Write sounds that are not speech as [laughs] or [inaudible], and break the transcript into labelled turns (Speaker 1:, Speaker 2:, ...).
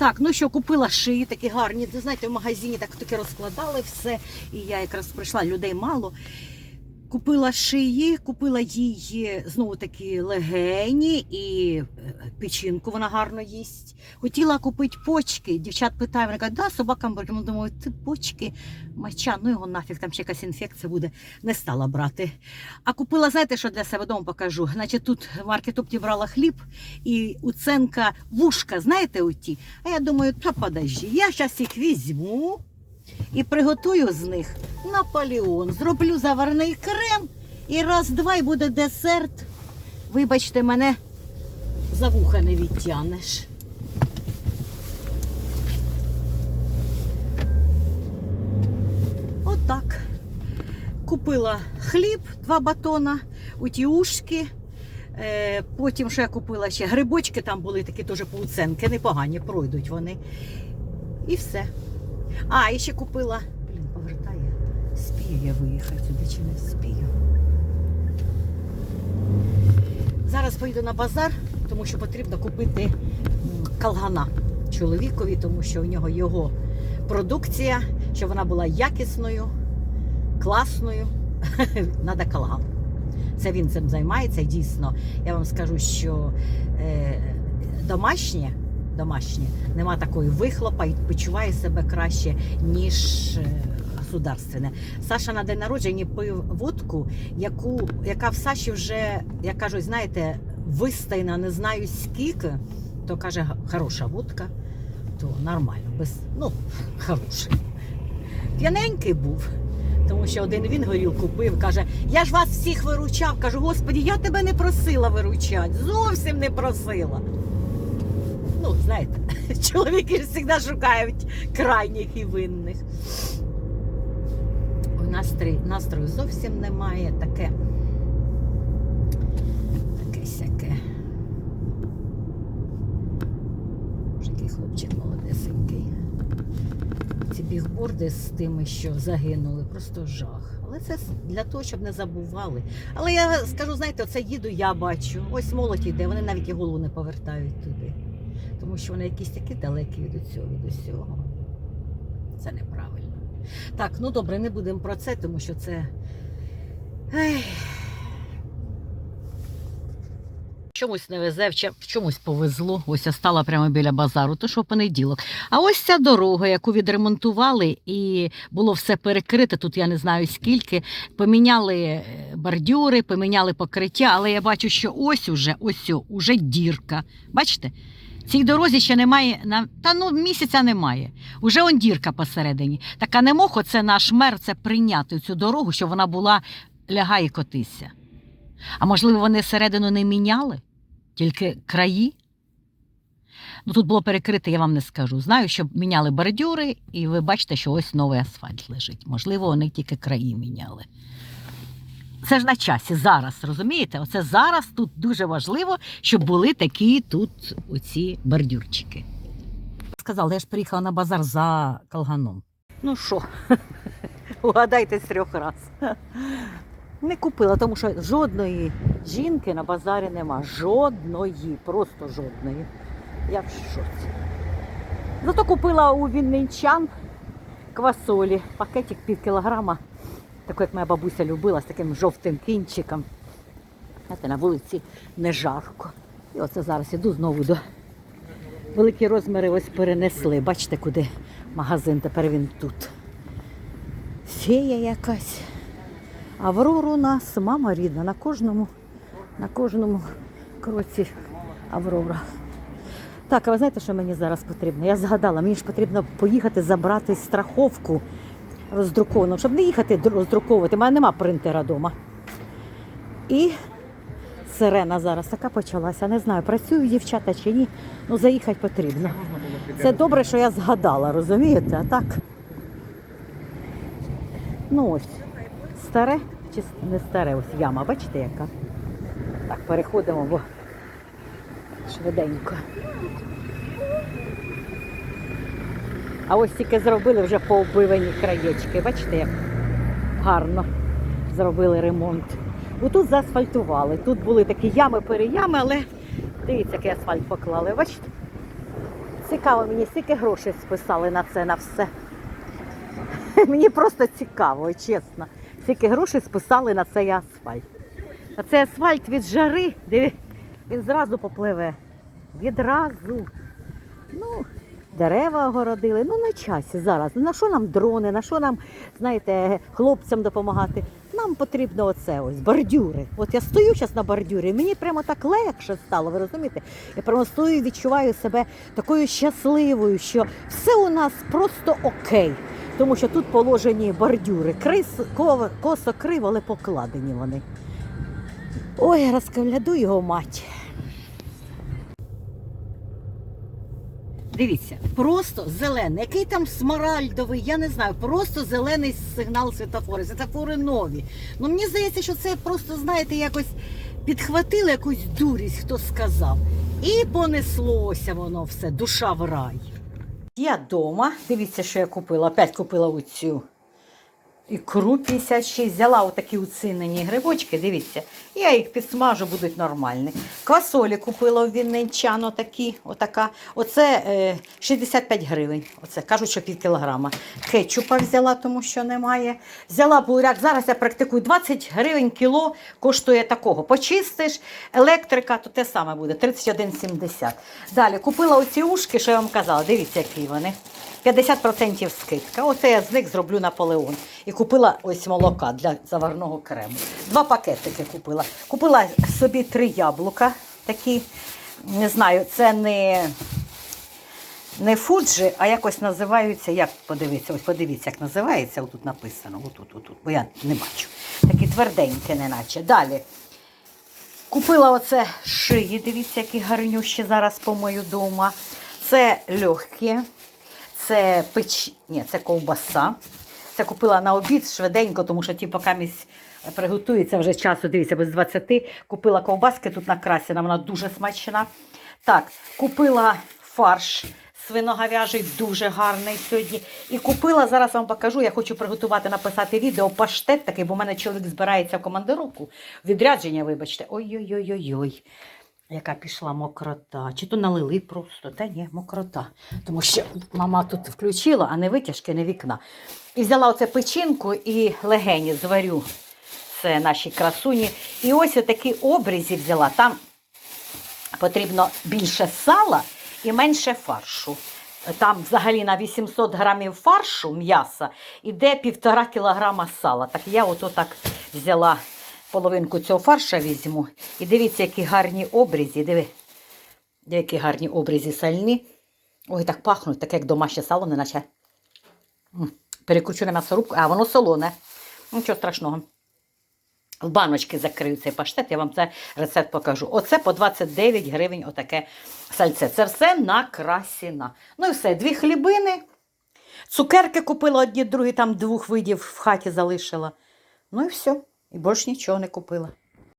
Speaker 1: Так, ну що, купила шиї такі гарні. Знаєте, в магазині так таки розкладали все. І я якраз прийшла, людей мало. Купила шиї, купила їй знову таки легені і е, печінку вона гарно їсть. Хотіла купити почки. Дівчат питають, вони кажуть, да, собакам беремо. Думаю, ти почки, моча, ну його нафіг, там ще якась інфекція буде. Не стала брати. А купила, знаєте, що для себе вдома покажу. Значить, тут в маркетопті брала хліб і уценка вушка, знаєте, оті. А я думаю, та подожди, я зараз їх візьму і приготую з них Наполеон. Зроблю заварний крем і раз-два і буде десерт. Вибачте, мене за вуха не відтянеш. Отак. Купила хліб, два батона, оті ушки. Е, потім я купила ще грибочки, там були такі теж пауценки, непогані, пройдуть вони. І все. А, і ще купила. Блін, повертає. Спію я виїхати сюди чи не спію. Зараз поїду на базар, тому що потрібно купити калгана чоловікові, тому що в нього його продукція, щоб вона була якісною, класною. [laughs] Надо калган. Це він цим займається. Дійсно, я вам скажу, що е, домашнє, домашнє нема такої вихлопа і почуває себе краще, ніж е, государственне. Саша на день народження пив водку, яку, яка в Саші вже, як кажуть, знаєте, вистайна, не знаю скільки, то каже, хороша водка, то нормально, без, ну, [laughs] хороший. П'яненький був. Тому що один він горілку пив, каже, я ж вас всіх виручав. Кажу, господі, я тебе не просила виручати, зовсім не просила. Ну, знаєте, [laughs] чоловіки ж завжди шукають крайніх і винних. У настрій, настрою зовсім немає таке. Таке сяке. Який хлопчик молодесенький. Ці бігборди з тими, що загинули, просто жах. Але це для того, щоб не забували. Але я скажу, знаєте, оце їду, я бачу. Ось молодь йде, вони навіть і голову не повертають туди. Тому що вони якісь такі далекі від цього, від усього. Це неправильно. Так, ну добре, не будемо про це, тому що це. Ех. Чомусь не везе, в чомусь повезло. Ось я стала прямо біля базару, то що в понеділок. А ось ця дорога, яку відремонтували, і було все перекрите. Тут я не знаю скільки. Поміняли е, бордюри, поміняли покриття, але я бачу, що ось уже, ось уже дірка. Бачите? Цій дорозі ще немає, на- та ну місяця немає. Уже он дірка посередині. Так а не мог оце наш мер це прийняти цю дорогу, щоб вона була лягає котися. А можливо, вони середину не міняли, тільки краї. Ну, тут було перекрите, я вам не скажу. Знаю, що міняли бордюри, і ви бачите, що ось новий асфальт лежить. Можливо, вони тільки краї міняли. Це ж на часі зараз, розумієте? Оце зараз тут дуже важливо, щоб були такі тут оці бордюрчики. Сказала, я ж приїхала на базар за калганом. Ну що, [laughs] угадайте з трьох раз. Не купила, тому що жодної жінки на базарі нема. Жодної, просто жодної. Я в шоці. Зато купила у вінничан квасолі, пакетик пів кілограма, таку, як моя бабуся любила, з таким жовтим кінчиком. Знаєте, на вулиці не жарко. І оце зараз іду знову до великі розміри ось перенесли. Бачите, куди магазин, тепер він тут. Фея якась. Аврору у нас мама рідна. На кожному, на кожному кроці Аврора. Так, а ви знаєте, що мені зараз потрібно? Я згадала, мені ж потрібно поїхати забрати страховку роздруковану, щоб не їхати роздруковувати. У мене нема принтера вдома. І сирена зараз така почалася. Не знаю, працюють дівчата чи ні. Ну, заїхати потрібно. Це добре, що я згадала, розумієте? А так. Ну ось. Старе чи не старе? Ось яма, бачите, яка? Так, переходимо, бо швиденько. А ось тільки зробили вже пооббивані краєчки. Бачите, як гарно зробили ремонт. Бо тут заасфальтували. Тут були такі ями, переями, але дивіться, який асфальт поклали. Бачите? Цікаво мені, скільки грошей списали на це, на все. [laughs] Мені просто цікаво, чесно. Скільки грошей списали на цей асфальт. А цей асфальт від жари, він зразу попливе. Відразу. Ну, дерева огородили. Ну, на часі зараз. Ну, на що нам дрони, на що нам, знаєте, хлопцям допомагати? Нам потрібно оце ось, бордюри. От я стою зараз на бордюрі, мені прямо так легше стало, ви розумієте? Я прямо стою і відчуваю себе такою щасливою, що все у нас просто окей. Тому що тут положені бордюри. Крис, ко- косо криво, але покладені вони. Ой, розкавляду його мать. Дивіться, просто зелений. Який там смаральдовий, я не знаю, просто зелений сигнал світофори. Світофори нові. Ну мені здається, що це просто, знаєте, якось підхватили якусь дурість, хто сказав. І понеслося воно все, душа в рай. Я вдома. Дивіться, що я купила. Опять купила оцю ікру 56. Взяла отакі уцінені грибочки, дивіться. Я їх підсмажу, будуть нормальні. Квасолі купила в Вінничано такі, отака. Оце е, 65 гривень. Оце кажуть, що пів кілограма. Кетчупа взяла, тому що немає. Взяла буряк. Зараз я практикую 20 гривень кіло коштує такого. Почистиш, електрика, то те саме буде 31,70. Далі купила оці ушки, що я вам казала. Дивіться, які вони. 50% скидка. Оце я з них зроблю Наполеон. І купила ось молока для заварного крему. Два пакетики купила. Купила собі три яблука. Такі, не знаю, це не, не фуджі, а якось називаються. Як подивіться, ось подивіться, як називається. Отут написано. Отут, отут, бо я не бачу. Такі тверденькі, неначе. Далі. Купила оце шиї, дивіться, які гарнющі зараз помою вдома. Це легкі, це печ... Ні, це ковбаса. Це купила на обід швиденько, тому що ті поки місь приготується вже часу, дивіться, без 20. Купила ковбаски тут накрасена, вона дуже смачна. Так, купила фарш свиноговяжий, дуже гарний сьогодні. І купила, зараз вам покажу, я хочу приготувати, написати відео, паштет такий, бо в мене чоловік збирається в командировку. Відрядження, вибачте. Ой-ой-ой-ой-ой. Яка пішла мокрота. Чи то налили просто? Та ні, мокрота. Тому що мама тут включила, а не витяжки, не вікна. І взяла оце печінку і легені зварю. Це наші красуні. І ось такі обрізі взяла. Там потрібно більше сала і менше фаршу. Там взагалі на 800 грамів фаршу м'яса іде півтора кілограма сала. Так я ото так взяла половинку цього фарша візьму. І дивіться, які гарні обрізі. Диви, які гарні обрізі сальні. Ой, так пахнуть, таке як домашнє сало, не наче. Перекручу на м'ясорубку, а воно солоне. Нічого страшного. В баночки закрию цей паштет, я вам це рецепт покажу. Оце по 29 гривень отаке сальце. Це все на. Ну і все, дві хлібини. Цукерки купила одні, другі, там двох видів в хаті залишила. Ну і все. І більше нічого не купила.